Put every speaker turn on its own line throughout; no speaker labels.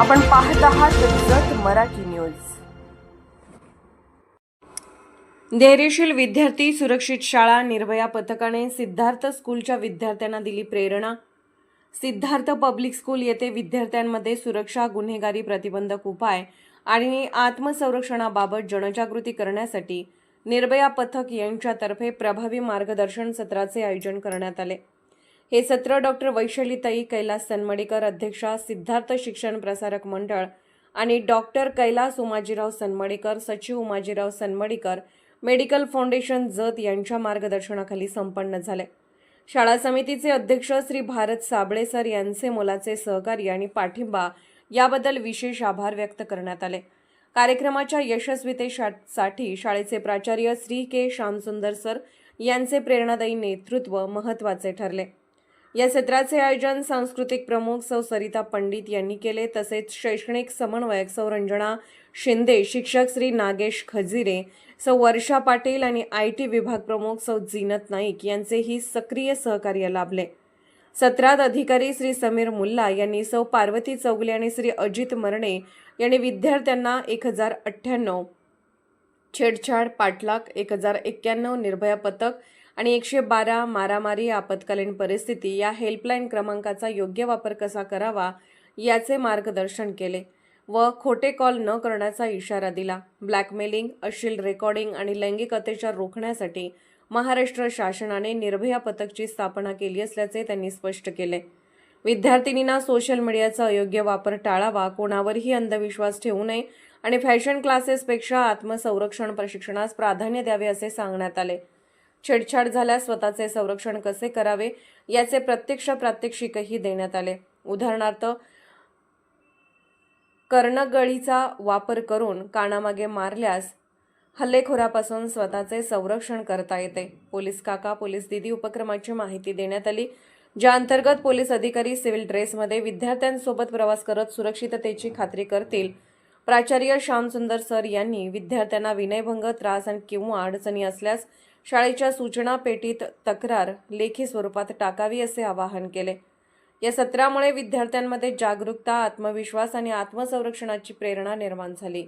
आपण पाहत आहात जत मराठी न्यूज. धैर्यशील विद्यार्थी सुरक्षित शाळा निर्भया पथकाने सिद्धार्थ स्कूलच्या विद्यार्थ्यांना दिली प्रेरणा. सिद्धार्थ पब्लिक स्कूल येथे विद्यार्थ्यांमध्ये सुरक्षा गुन्हेगारी प्रतिबंधक उपाय आणि आत्मसंरक्षणाबाबत जनजागृती करण्यासाठी निर्भया पथक यांच्यातर्फे प्रभावी मार्गदर्शन सत्राचे आयोजन करण्यात आले. हे सत्र डॉक्टर वैशालीताई कैलास सनमडीकर अध्यक्षा सिद्धार्थ शिक्षण प्रसारक मंडळ आणि डॉक्टर कैलास उमाजीराव सनमडीकर सचिव उमाजीराव सनमडीकर मेडिकल फाउंडेशन जत यांच्या मार्गदर्शनाखाली संपन्न झाले. शाळा समितीचे अध्यक्ष श्री भारत साबळे सर यांचे मोलाचे सहकार्य आणि पाठिंबा याबद्दल विशेष आभार व्यक्त करण्यात आले. कार्यक्रमाच्या यशस्वीतेसाठी शाळेचे प्राचार्य श्री के श्यामसुंदर सर यांचे प्रेरणादायी नेतृत्व महत्त्वाचे ठरले. या सत्राचे आयोजन सांस्कृतिक प्रमुख सौ सरिता पंडित यांनी केले तसेच शैक्षणिक समन्वयक सौ रंजना शिंदे शिक्षक श्री नागेश खजिरे सौ वर्षा पाटील आणि आय टी विभाग प्रमुख सौ जीनत नाईक यांचेही सक्रिय सहकार्य लाभले. सत्रात अधिकारी श्री समीर मुल्ला यांनी सौ पार्वती चौगले आणि श्री अजित मरणे यांनी विद्यार्थ्यांना एक हजार अठ्ठ्याण्णव छेडछाड पाठलाग एक हजार एक्क्याण्णव निर्भया पथक आणि एकशे बारा मारामारी आपत्कालीन परिस्थिती या हेल्पलाईन क्रमांकाचा योग्य वापर कसा करावा याचे मार्गदर्शन केले व खोटे कॉल न करण्याचा इशारा दिला. ब्लॅकमेलिंग अश्लील रेकॉर्डिंग आणि लैंगिक अत्याचार रोखण्यासाठी महाराष्ट्र शासनाने निर्भया पथकची स्थापना केली असल्याचे त्यांनी स्पष्ट केले. विद्यार्थिनींना सोशल मीडियाचा अयोग्य वापर टाळावा कोणावरही अंधविश्वास ठेवू नये आणि फॅशन क्लासेसपेक्षा आत्मसंरक्षण प्रशिक्षणास प्राधान्य द्यावे असे सांगण्यात आले. छेडछाड झाल्यास स्वतःचे संरक्षण कसे करावे याचे प्रत्यक्ष प्रात्यक्षिकही देण्यात आले. उदाहरणार्थ कर्णगळीचा वापर करून कानामागे मारल्यास हल्लेखोरापासून स्वतःचे संरक्षण करता येते. पोलीस काका पोलीस दिदी उपक्रमाची माहिती देण्यात आली ज्या अंतर्गत पोलीस अधिकारी सिव्हिल ड्रेसमध्ये विद्यार्थ्यांसोबत प्रवास करत सुरक्षिततेची खात्री करतील. प्राचार्य श्यामसुंदर सर यांनी विद्यार्थ्यांना विनयभंग त्रास आणि किंवा अडचणी असल्यास शाळेच्या सूचना पेटीत तक्रार लेखी स्वरूपात टाकावी असे आवाहन केले. या सत्रामुळे विद्यार्थ्यांमध्ये जागरूकता आत्मविश्वास आणि आत्मसंरक्षणाची प्रेरणा निर्माण झाली.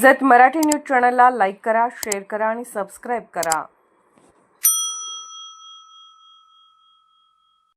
जत मराठी न्यूज चॅनलला लाईक करा शेअर करा आणि सबस्क्राईब करा.